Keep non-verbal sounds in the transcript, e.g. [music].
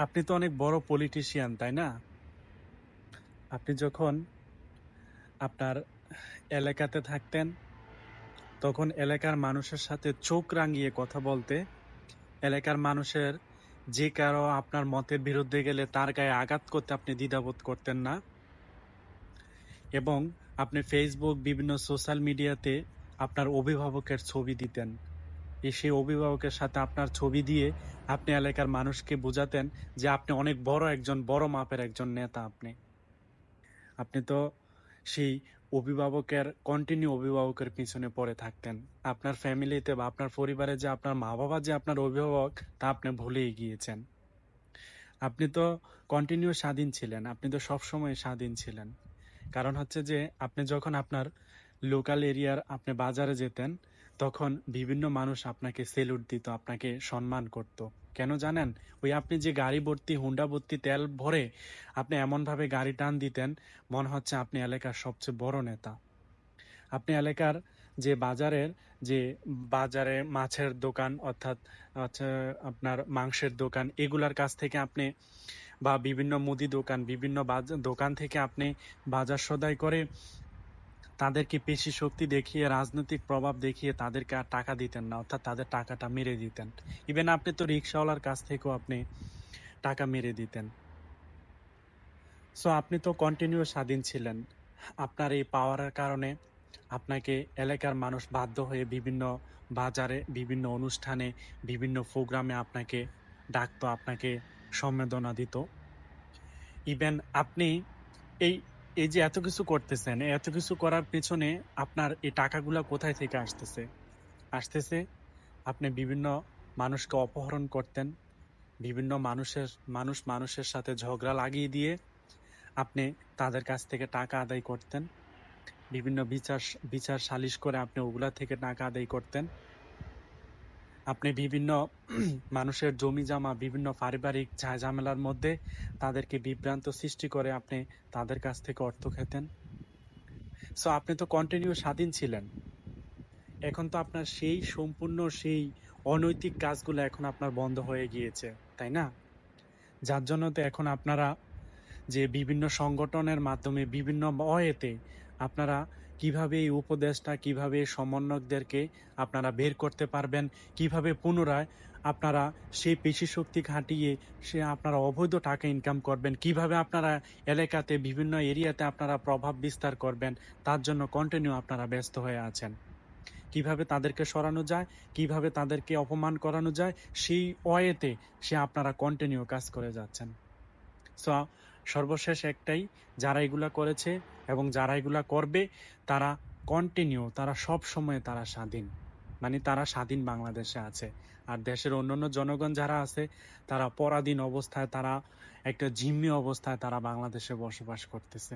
আপনি তো অনেক বড় পলিটিশিয়ান তাই না? আপনি যখন আপনার এলাকাতে থাকতেন, তখন এলাকার মানুষের সাথে চোখ রাঙিয়ে কথা বলতে, এলাকার মানুষের যে কারও আপনার মতের বিরুদ্ধে গেলে তার গায়ে আঘাত করতে আপনি দ্বিধাবোধ করতেন না? এবং আপনি ফেসবুক বিভিন্ন সোশ্যাল মিডিয়াতে আপনার অভিভাবকের ছবি দিতেন। সেই অভিভাবকের সাথে আপনার ছবি দিয়ে আপনি এলাকার মানুষকে বোঝাতেন যে আপনি অনেক বড় একজন, বড় মাপের একজন নেতা আপনি। আপনি তো সেই অভিভাবকের কন্টিনিউ অভিভাবকের পিছনে পড়ে থাকতেন। আপনার ফ্যামিলিতে বা আপনার পরিবারে যে আপনার মা বাবা যে আপনার অভিভাবক, তা আপনি ভুলেই গিয়েছেন। আপনি তো কন্টিনিউ স্বাধীন ছিলেন, আপনি তো সবসময় স্বাধীন ছিলেন। কারণ হচ্ছে যে, আপনি যখন আপনার লোকাল এরিয়ার আপনি বাজারে যেতেন তখন বিভিন্ন মানুষ আপনাকে সেলুট দিত, আপনাকে সম্মান করত। কেন জানেন? ওই আপনি যে গাড়ি ভর্তি, হুন্ডা ভর্তি তেল ভরে আপনি এমনভাবে গাড়ি টান দিতেন, মনে হচ্ছে আপনি এলাকার সবচেয়ে বড় নেতা। আপনি এলাকার যে বাজারের, যে বাজারে মাছের দোকান, অর্থাৎ আপনার মাংসের দোকান, এগুলার কাছ থেকে আপনি বা বিভিন্ন মুদি দোকান, বিভিন্ন দোকান থেকে আপনি বাজার সদাই করে তাদেরকে পেশি শক্তি দেখিয়ে, রাজনৈতিক প্রভাব দেখিয়ে তাদেরকে আর টাকা দিতেন না, অর্থাৎ তাদের টাকাটা মেরে দিতেন। ইভেন আপনি তো রিক্সাওয়ালার কাছ থেকেও আপনি টাকা মেরে দিতেন। সো আপনি তো কন্টিনিউ স্বাধীন ছিলেন। আপনার এই পাওয়ারের কারণে আপনাকে এলাকার মানুষ বাধ্য হয়ে বিভিন্ন বাজারে, বিভিন্ন অনুষ্ঠানে, বিভিন্ন প্রোগ্রামে আপনাকে ডাকতো, আপনাকে সম্বেদনা দিত। ইভেন আপনি এই এই যে এত কিছু করতেছেন এত কিছু করার পেছনে আপনার এই টাকাগুলা কোথায় থেকে আসতেছে? আসতেছে, আপনি বিভিন্ন মানুষকে অপহরণ করতেন, বিভিন্ন মানুষের, মানুষ মানুষের সাথে ঝগড়া লাগিয়ে দিয়ে আপনি তাদের কাছ থেকে টাকা আদায় করতেন। বিভিন্ন বিচার বিচার সালিশ করে আপনি ওগুলা থেকে টাকা আদায় করতেন। আপনি বিভিন্ন [clears throat] মানুষের জমি জমা বিভিন্ন পারিবারিক ঝামেলার মধ্যে তাদেরকে বিভ্রান্ত সৃষ্টি করে আপনি তাদের কাছ থেকে অর্থ খেতেন। সো আপনি তো কন্টিনিউ স্বাধীন ছিলেন। এখন তো আপনার সেই সম্পূর্ণ, সেই অনৈতিক কাজগুলো এখন আপনার বন্ধ হয়ে গিয়েছে, তাই না? যার জন্য তো এখন আপনারা যে বিভিন্ন সংগঠনের মাধ্যমে, বিভিন্ন ওয়েতে আপনারা কীভাবে এই উপদেশটা, কীভাবে সমন্বয়কদেরকে আপনারা বের করতে পারবেন, কীভাবে পুনরায় আপনারা সেই পেশি শক্তি খাটিয়ে সে আপনারা অবৈধ টাকা ইনকাম করবেন, কীভাবে আপনারা এলাকাতে, বিভিন্ন এরিয়াতে আপনারা প্রভাব বিস্তার করবেন, তার জন্য কন্টিনিউ আপনারা ব্যস্ত হয়ে আছেন। কীভাবে তাদেরকে সরানো যায়, কীভাবে তাদেরকে অপমান করানো যায়, সেই ওয়েতে সে আপনারা কন্টিনিউ কাজ করে যাচ্ছেন। সো সর্বশেষ একটাই, যারা এগুলা করেছে এবং যারা এগুলা করবে, তারা কন্টিনিউ তারা সব সময় তারা স্বাধীন। মানে তারা স্বাধীন বাংলাদেশে আছে। আর দেশের অন্যান্য জনগণ যারা আছে, তারা পরাধীন অবস্থায়, তারা একটা জিম্মি অবস্থায় তারা বাংলাদেশে বসবাস করতেছে।